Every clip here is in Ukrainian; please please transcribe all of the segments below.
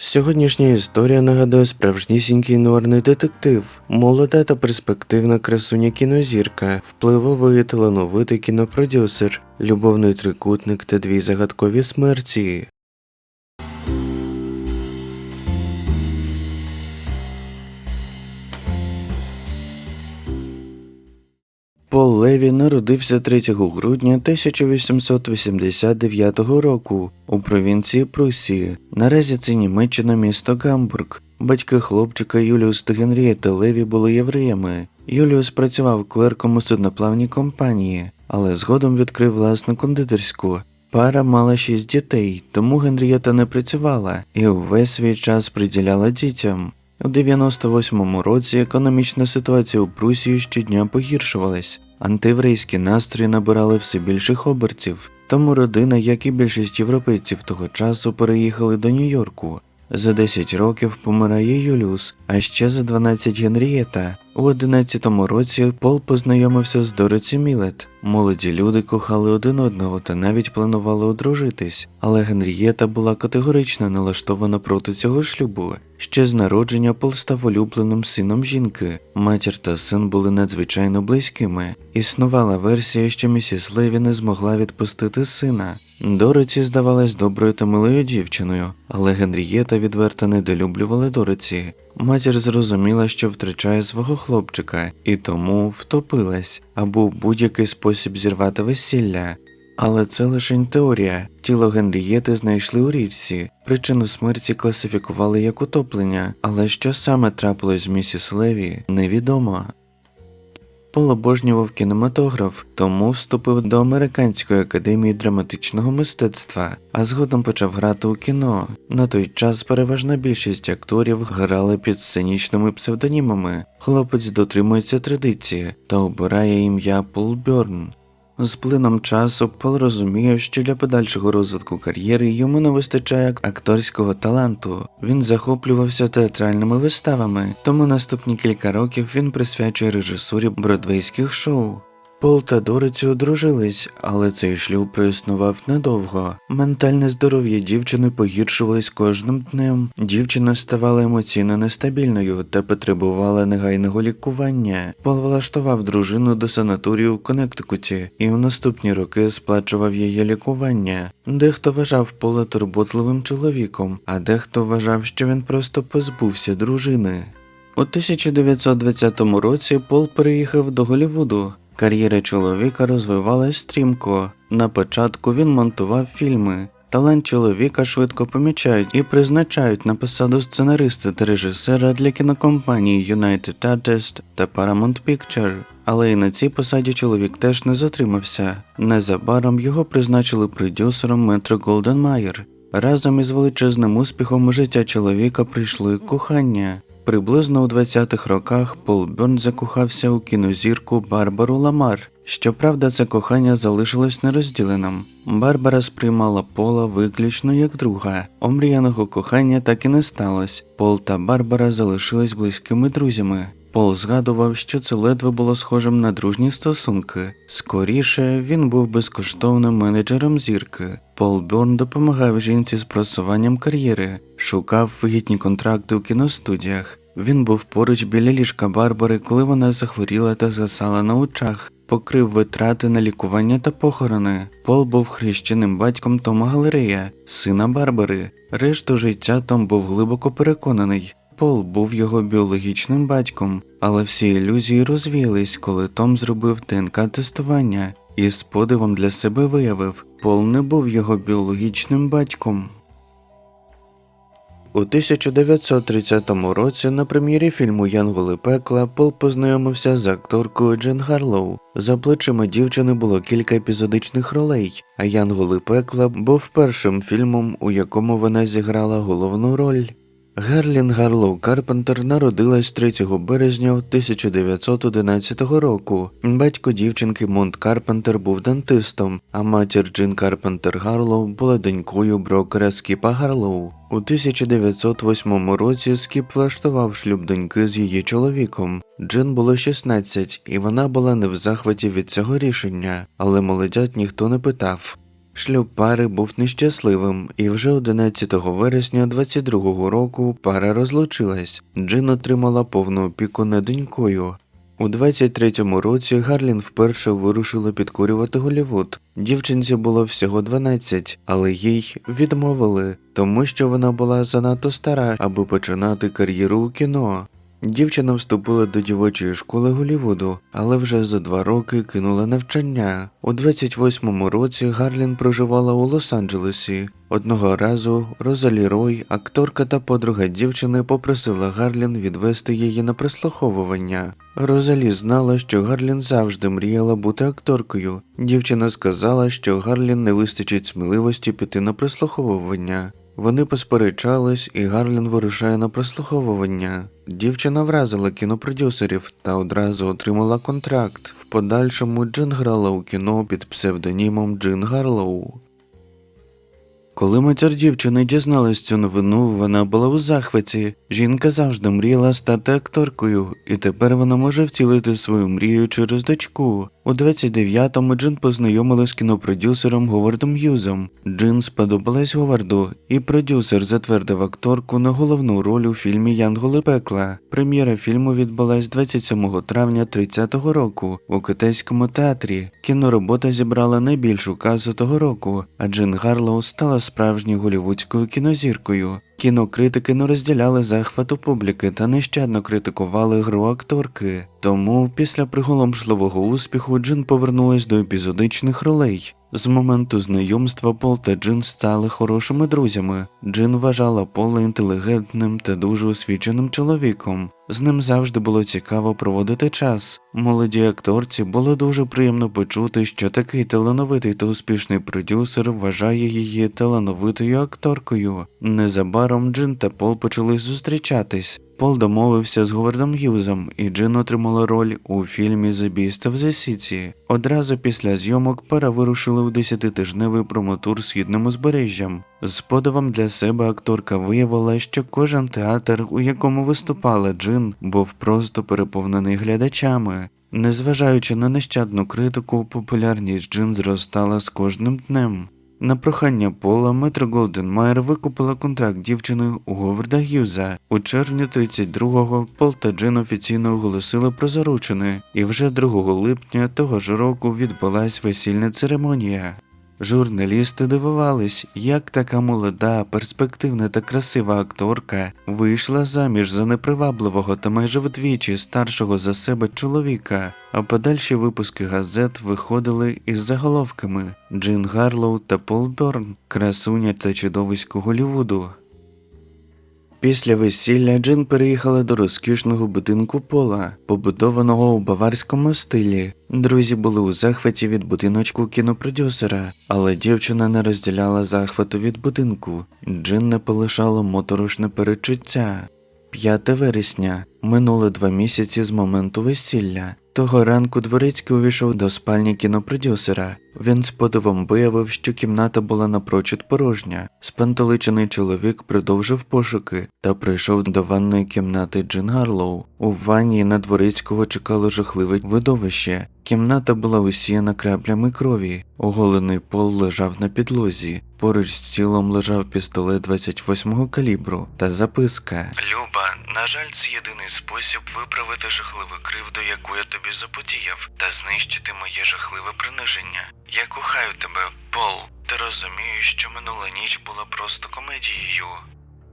Сьогоднішня історія нагадує справжнісінький нуарний детектив, молода та перспективна красуня кінозірка, впливовий талановитий кінопродюсер, любовний трикутник та дві загадкові смерті. Пол Леві народився 3 грудня 1889 року у провінції Прусії. Наразі це Німеччина місто Гамбург. Батьки хлопчика Юліус та Генрієта Леві були євреями. Юліус працював клерком у судноплавній компанії, але згодом відкрив власну кондитерську. Пара мала шість дітей, тому Генрієта не працювала і увесь свій час приділяла дітям. У 98-му році економічна ситуація у Прусії щодня погіршувалась, антиєврейські настрої набирали все більших обертів, тому родина, як і більшість європейців того часу, переїхали до Нью-Йорку. За 10 років помирає Юліус, а ще за 12 Генрієта. У 11-му році Пол познайомився з Дороці Мілет. Молоді люди кохали один одного та навіть планували одружитись, але Генрієта була категорично налаштована проти цього шлюбу. Ще з народження Пол став улюбленим сином жінки. Матір та син були надзвичайно близькими. Існувала версія, що місіс Леві не змогла відпустити сина. Дороці здавалась доброю та милою дівчиною, але Генрієта відверто недолюблювала Дороці. Матір зрозуміла, що втрачає свого хлопчика, і тому втопилась або будь-який спосіб зірвати весілля. Але це лише теорія. Тіло Генрієти знайшли у річці. Причину смерті класифікували як утоплення, але що саме трапилось з місіс Леві, невідомо. Пол обожнював кінематограф, тому вступив до Американської академії драматичного мистецтва, а згодом почав грати у кіно. На той час переважна більшість акторів грали під сценічними псевдонімами. Хлопець дотримується традиції та обирає ім'я Пол Бьорн. З плином часу Пол розуміє, що для подальшого розвитку кар'єри йому не вистачає акторського таланту. Він захоплювався театральними виставами, тому наступні кілька років він присвячує режисурі бродвейських шоу. Пол та Дороті одружились, але цей шлюб проіснував недовго. Ментальне здоров'я дівчини погіршувалось кожним днем. Дівчина ставала емоційно нестабільною та потребувала негайного лікування. Пол влаштував дружину до санаторію у Коннектикуті і у наступні роки сплачував її лікування. Дехто вважав Пола турботливим чоловіком, а дехто вважав, що він просто позбувся дружини. У 1920 році Пол переїхав до Голлівуду. Кар'єра чоловіка розвивалась стрімко. На початку він монтував фільми. Талант чоловіка швидко помічають і призначають на посаду сценариста та режисера для кінокомпаній United Artists та Paramount Picture. Але і на цій посаді чоловік теж не затримався. Незабаром його призначили продюсером Метро Голден Майер. Разом із величезним успіхом у життя чоловіка прийшло і кохання. Приблизно у 20-х роках Пол Бьорн закохався у кінозірку Барбару Ламар. Щоправда, це кохання залишилось нерозділеним. Барбара сприймала Пола виключно як друга. Омріяного кохання так і не сталося. Пол та Барбара залишились близькими друзями. Пол згадував, що це ледве було схожим на дружні стосунки. Скоріше він був безкоштовним менеджером зірки. Пол Бьорн допомагав жінці з просуванням кар'єри, шукав вигідні контракти у кіностудіях. Він був поруч біля ліжка Барбари, коли вона захворіла та згасала на очах, покрив витрати на лікування та похорони. Пол був хрещеним батьком Тома Галерея, сина Барбари. Решту життя Том був глибоко переконаний. Пол був його біологічним батьком, але всі ілюзії розвіялись, коли Том зробив ДНК-тестування і з подивом для себе виявив, Пол не був його біологічним батьком. У 1930 році на прем'єрі фільму Янголи пекла Пол познайомився з акторкою Джен Гарлоу. За плечима дівчини було кілька епізодичних ролей, а Янголи пекла був першим фільмом, у якому вона зіграла головну роль. Герлін Гарлоу Карпентер народилась 3 березня 1911 року. Батько дівчинки Монт Карпентер був дантистом, а матір Джин Карпентер Гарлоу була донькою брокера Скіпа Гарлоу. У 1908 році Скіп влаштував шлюб доньки з її чоловіком. Джин було 16, і вона була не в захваті від цього рішення, але молодят ніхто не питав. Шлюб пари був нещасливим, і вже 11 вересня 22-го року пара розлучилась. Джин отримала повну опіку над донькою. У 23-му році Гарлін вперше вирушила підкорювати Голівуд. Дівчинці було всього 12, але їй відмовили, тому що вона була занадто стара, аби починати кар'єру у кіно. Дівчина вступила до дівочої школи Голівуду, але вже за два роки кинула навчання. У 28-му році Гарлін проживала у Лос-Анджелесі. Одного разу Розалі Рой, акторка та подруга дівчини, попросила Гарлін відвести її на прислуховування. Розалі знала, що Гарлін завжди мріяла бути акторкою. Дівчина сказала, що Гарлін не вистачить сміливості піти на прислуховування. Вони посперечались, і Гарлін вирушає на прослуховування. Дівчина вразила кінопродюсерів та одразу отримала контракт. В подальшому Джин грала у кіно під псевдонімом Джин Гарлоу. Коли матір дівчини дізналась цю новину, вона була у захваті. Жінка завжди мріяла стати акторкою, і тепер вона може втілити свою мрію через дочку. У 29-му Джин познайомилась з кінопродюсером Говардом Юзом. Джин сподобалась Говарду, і продюсер затвердив акторку на головну роль у фільмі Янголи пекла. Прем'єра фільму відбулась 27 травня 30-го року у китайському театрі. Кіноробота зібрала найбільшу казу того року, а Джин Гарлоу стала справжньою голівудською кінозіркою. Кінокритики не розділяли захвату публіки та нещадно критикували гру акторки. Тому після приголомшливого успіху Джин повернулась до епізодичних ролей. З моменту знайомства Пол та Джин стали хорошими друзями. Джин вважала Пола інтелігентним та дуже освіченим чоловіком. З ним завжди було цікаво проводити час. Молодій акторці було дуже приємно почути, що такий талановитий та успішний продюсер вважає її талановитою акторкою. Незабаром Джин та Пол почали зустрічатись. Пол домовився з Говардом Г'юзом, і Джин отримала роль у фільмі The Beast of the City. Одразу після зйомок пара вирушили у десятитижневий промотур східним узбережжям. З подивом для себе акторка виявила, що кожен театр, у якому виступала Джин, був просто переповнений глядачами. Незважаючи на нещадну критику, популярність Джин зростала з кожним днем. На прохання Пола Метро Голденмайер викупила контракт дівчини у Говарда Г'юза. У червні 32-го Пол та Джин офіційно оголосили про заручини, і вже 2 липня того ж року відбулась весільна церемонія. Журналісти дивувались, як така молода, перспективна та красива акторка вийшла заміж за непривабливого та майже вдвічі старшого за себе чоловіка, а подальші випуски газет виходили із заголовками Джин Гарлоу та Пол Берн, красуня та чудовисько Голлівуду. Після весілля Джин переїхала до розкішного будинку Пола, побудованого у баварському стилі. Друзі були у захваті від будиночку кінопродюсера, але дівчина не розділяла захвату від будинку. Джин не полишало моторошне перечуття. 5 вересня минуло два місяці з моменту весілля. Того ранку дворецький увійшов до спальні кінопродюсера. Він з подивом виявив, що кімната була напрочуд порожня. Спантеличений чоловік продовжив пошуки та прийшов до ванної кімнати Джин Гарлоу. У ванні на дворецького чекало жахливе видовище. Кімната була усіяна краплями крові. Оголений пол лежав на підлозі. Поруч з тілом лежав пістолет 28-го калібру та записка. Люба, на жаль, це єдиний спосіб виправити жахливу кривду, яку я тобі заподіяв, та знищити моє жахливе приниження. Я кохаю тебе, Пол. Ти розумієш, що минула ніч була просто комедією.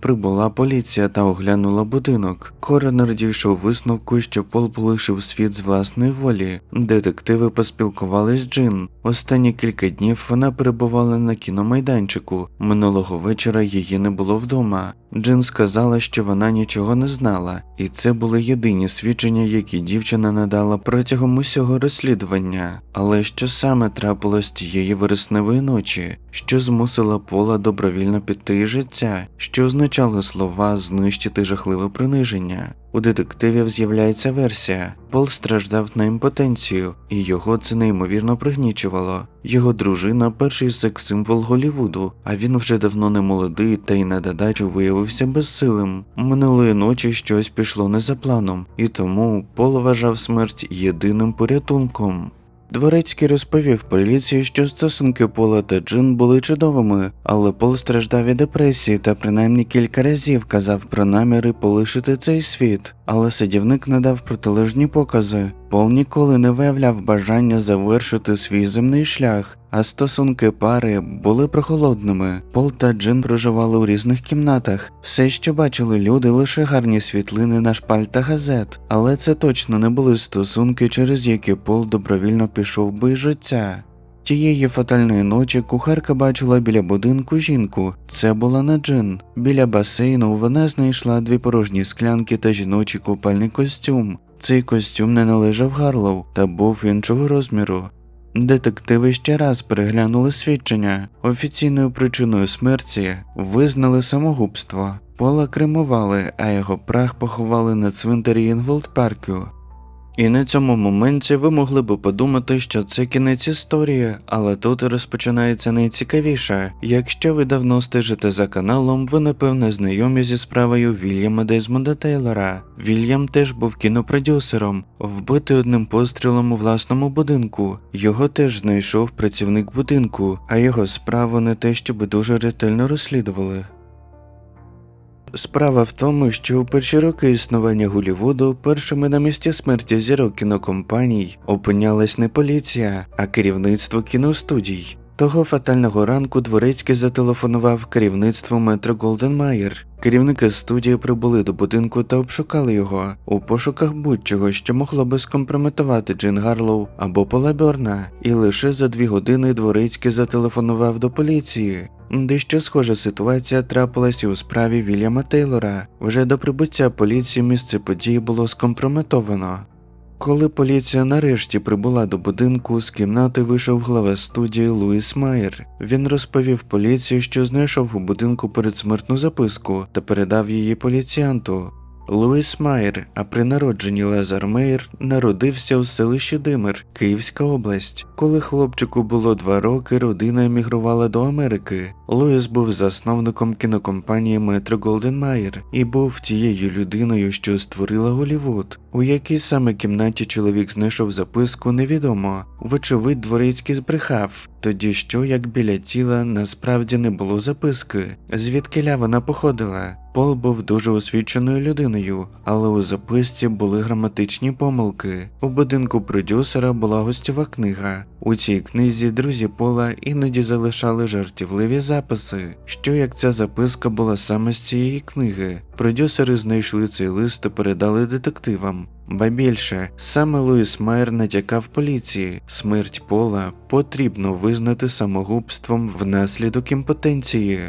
Прибула поліція та оглянула будинок. Коронер дійшов висновку, що Пол полишив світ з власної волі. Детективи поспілкувались з Джин. Останні кілька днів вона перебувала на кіномайданчику. Минулого вечора її не було вдома. Джин сказала, що вона нічого не знала, і це були єдині свідчення, які дівчина надала протягом усього розслідування. Але що саме трапилось тієї вересневої ночі, що змусила Пола добровільно піти із життя, що означали слова знищити жахливе приниження. У детективів з'являється версія. Пол страждав на імпотенцію, і його це неймовірно пригнічувало. Його дружина перший секс-символ Голлівуду, а він вже давно не молодий та й на додачу виявився безсилим. Минулої ночі щось пішло не за планом, і тому Пол вважав смерть єдиним порятунком. Дворецький розповів поліції, що стосунки Пола та Джин були чудовими, але Пол страждав від депресії та принаймні кілька разів казав про наміри полишити цей світ, але садівник надав протилежні покази. Пол ніколи не виявляв бажання завершити свій земний шлях, а стосунки пари були прохолодними. Пол та Джин проживали у різних кімнатах. Все, що бачили люди, лише гарні світлини на шпальтах газет, але це точно не були стосунки, через які Пол добровільно пішов би із життя. Тієї фатальної ночі кухарка бачила біля будинку жінку. Це була не Джин. Біля басейну вона знайшла дві порожні склянки та жіночий купальний костюм. Цей костюм не належав Гарлоу та був іншого розміру. Детективи ще раз переглянули свідчення. Офіційною причиною смерті визнали самогубство. Пола кремували, а його прах поховали на цвинтарі Інголд Парку. І на цьому моменті ви могли би подумати, що це кінець історії, але тут розпочинається найцікавіше. Якщо ви давно стежите за каналом, ви напевне знайомі зі справою Вільяма Дезмонда Тейлора. Вільям теж був кінопродюсером, вбитий одним пострілом у власному будинку. Його теж знайшов працівник будинку, а його справу не те, щоб дуже ретельно розслідували. Справа в тому, що у перші роки існування Голлівуду першими на місці смерті зірок кінокомпаній опинялась не поліція, а керівництво кіностудій. Того фатального ранку Дворецький зателефонував керівництву метро Голден Майер. Керівники студії прибули до будинку та обшукали його у пошуках будь-чого, що могло би скомпрометувати Джин Гарлоу або Пола Бьорна, і лише за дві години Дворецький зателефонував до поліції. Дещо схожа ситуація трапилась і у справі Вільяма Тейлора. Вже до прибуття поліції місце події було скомпрометовано. Коли поліція нарешті прибула до будинку, з кімнати вийшов глава студії Луїс Майер. Він розповів поліції, що знайшов у будинку передсмертну записку та передав її поліціянту. Луїс Майер, а при народженні Лазар Мейер, народився у селищі Димир, Київська область. Коли хлопчику було два роки, родина емігрувала до Америки. Луїс був засновником кінокомпанії Метро Голден Майер і був тією людиною, що створила Голівуд. У якій саме кімнаті чоловік знайшов записку, невідомо. Вочевидь, дворецький збрехав. Тоді що, як біля тіла, насправді не було записки, звідкиля вона походила. Пол був дуже освіченою людиною, але у записці були граматичні помилки. У будинку продюсера була гостьова книга. У цій книзі друзі Пола іноді залишали жартівливі записи, що як ця записка була саме з цієї книги. Продюсери знайшли цей лист та передали детективам. Ба більше, саме Луїс Майер натякав поліції, смерть Пола потрібно визнати самогубством внаслідок імпотенції.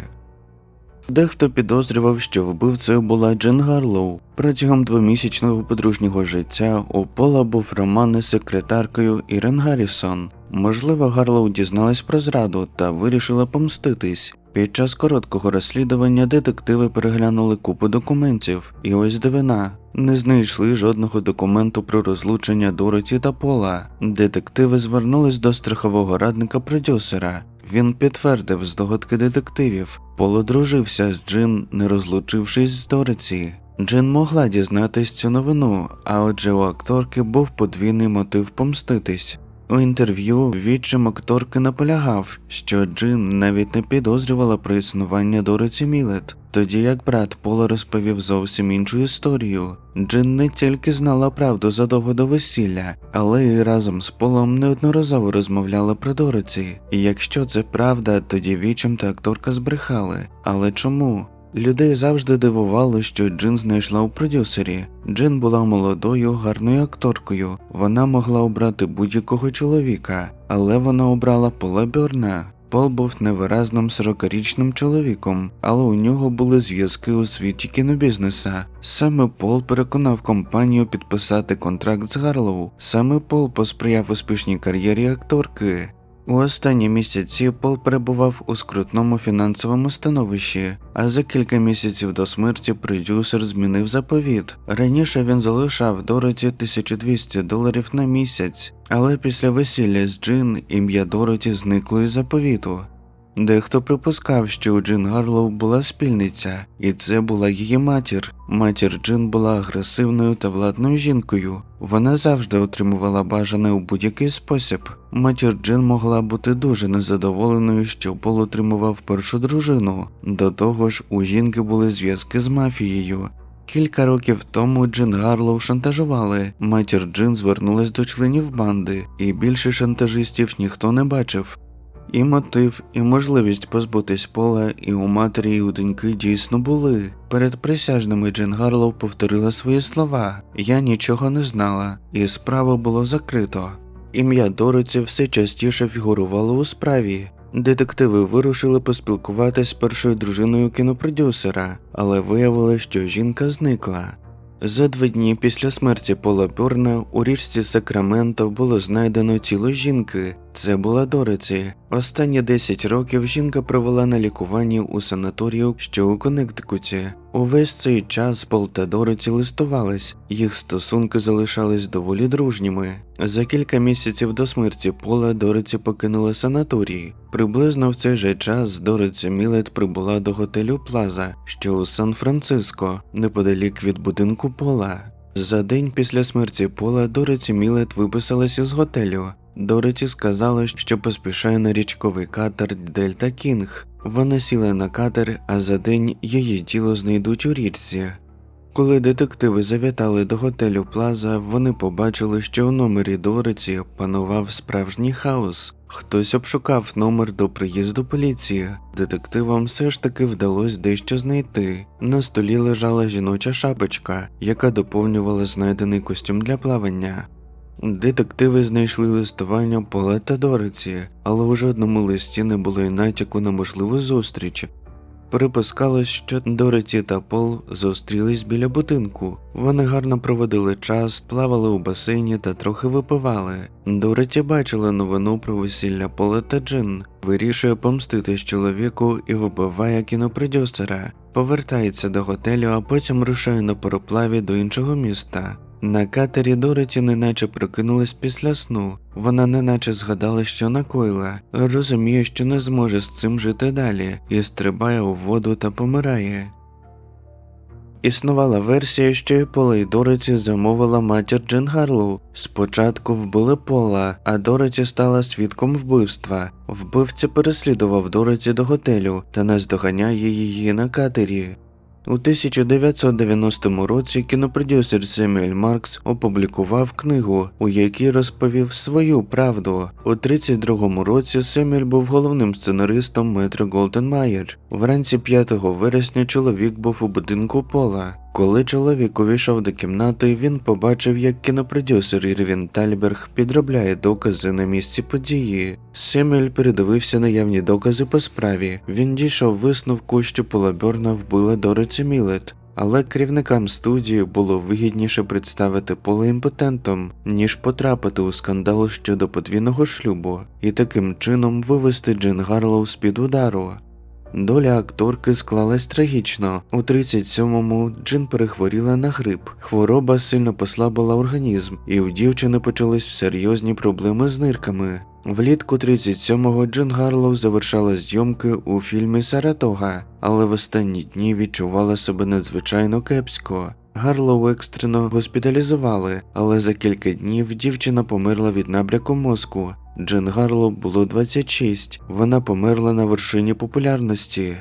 Дехто підозрював, що вбивцею була Джен Гарлоу. Протягом двомісячного подружнього життя у Пола був роман із секретаркою Ірен Гаррісон. Можливо, Гарлоу дізналась про зраду та вирішила помститись. Під час короткого розслідування детективи переглянули купу документів, і ось дивина. Не знайшли жодного документу про розлучення Дороті та Пола. Детективи звернулись до страхового радника продюсера. Він підтвердив здогадки детективів. Пол одружився з Джин, не розлучившись з Дороті. Джин могла дізнатись цю новину, а отже у акторки був подвійний мотив помститись. У інтерв'ю відчим акторки наполягав, що Джин навіть не підозрювала про існування Дороті Мілет, тоді як брат Пола розповів зовсім іншу історію. Джин не тільки знала правду задовго до весілля, але й разом з Полом неодноразово розмовляла про Дороті. І якщо це правда, тоді відчим та акторка збрехали. Але чому? Людей завжди дивувало, що Джин знайшла у продюсері. Джин була молодою, гарною акторкою. Вона могла обрати будь-якого чоловіка, але вона обрала Пола Бьорна. Пол був невиразним 40-річним чоловіком, але у нього були зв'язки у світі кінобізнеса. Саме Пол переконав компанію підписати контракт з Гарлоу. Саме Пол посприяв успішній кар'єрі акторки. У останні місяці Пол перебував у скрутному фінансовому становищі, а за кілька місяців до смерті продюсер змінив заповіт. Раніше він залишав Дороті 1200 доларів на місяць, але після весілля з Джин ім'я Дороті зникло із заповіту. Дехто припускав, що у Джин Гарлоу була спільниця, і це була її матір. Матір Джин була агресивною та владною жінкою. Вона завжди отримувала бажане у будь-який спосіб. Матір Джин могла бути дуже незадоволеною, що Пол отримував першу дружину. До того ж, у жінки були зв'язки з мафією. Кілька років тому Джин Гарлоу шантажували. Матір Джин звернулась до членів банди, і більше шантажистів ніхто не бачив. І мотив, і можливість позбутись пола і у матері, і у доньки дійсно були. Перед присяжними Джин Гарлоу повторила свої слова: Я нічого не знала, і справу було закрито. Ім'я Дороці все частіше фігурувало у справі. Детективи вирушили поспілкуватись з першою дружиною кінопродюсера, але виявили, що жінка зникла. За два дні після смерті Пола Бьорна у річці Сакраменто було знайдено тіло жінки. Це була Дороці. Останні 10 років жінка провела на лікуванні у санаторію, що у Коннектикуті. Увесь цей час Пол та Дороті листувались, їх стосунки залишались доволі дружніми. За кілька місяців до смерті Пола Дороті покинула санаторій. Приблизно в цей же час Дороті Мілет прибула до готелю Плаза, що у Сан-Франциско, неподалік від будинку Пола. За день після смерті Пола Дороті Мілет виписалась із готелю. Дороті сказала, що поспішає на річковий катер Дельта Кінг. Вона сіла на катер, а за день її тіло знайдуть у річці. Коли детективи завітали до готелю Плаза, вони побачили, що у номері Дороті панував справжній хаос. Хтось обшукав номер до приїзду поліції. Детективам все ж таки вдалося дещо знайти. На столі лежала жіноча шапочка, яка доповнювала знайдений костюм для плавання. Детективи знайшли листування Пола та Дороті, але у жодному листі не було й натяку на можливу зустріч. Припускалось, що Дороті та Пол зустрілись біля будинку. Вони гарно проводили час, плавали у басейні та трохи випивали. Дороті бачила новину про весілля Пола та Джин, вирішує помститись чоловіку і вбиває кінопродюсера. Повертається до готелю, а потім рушає на пароплаві до іншого міста. На катері Дороті неначе прокинулась після сну. Вона неначе згадала, що накоїла, розуміє, що не зможе з цим жити далі, і стрибає у воду та помирає. Існувала версія, що і Пола і Дороті замовила матір Джин Гарлоу. Спочатку вбили Пола, а Дороті стала свідком вбивства. Вбивця переслідував Дороті до готелю та наздоганяє її на катері. У 1990 році кінопродюсер Семюель Маркс опублікував книгу, у якій розповів свою правду. У 32-му році Семюель був головним сценаристом Метро Голденмаєр. Вранці 5 вересня чоловік був у будинку Пола. Коли чоловік увійшов до кімнати, він побачив, як кінопродюсер Ірвін Тальберг підробляє докази на місці події. Семюель передивився наявні докази по справі. Він дійшов висновку, що Пола Бьорна вбила Дороті Мілет. Але керівникам студії було вигідніше представити Пола імпотентом, ніж потрапити у скандал щодо подвійного шлюбу, і таким чином вивести Джин Гарлоу з під удару. Доля акторки склалась трагічно. У 37-му Джин перехворіла на грип. Хвороба сильно послабила організм, і у дівчини почались серйозні проблеми з нирками. Влітку 37-го Джин Гарлоу завершала зйомки у фільмі Саратога, але в останні дні відчувала себе надзвичайно кепсько. Гарлоу екстрено госпіталізували, але за кілька днів дівчина померла від набряку мозку. Джин Гарлоу було 26. Вона померла на вершині популярності.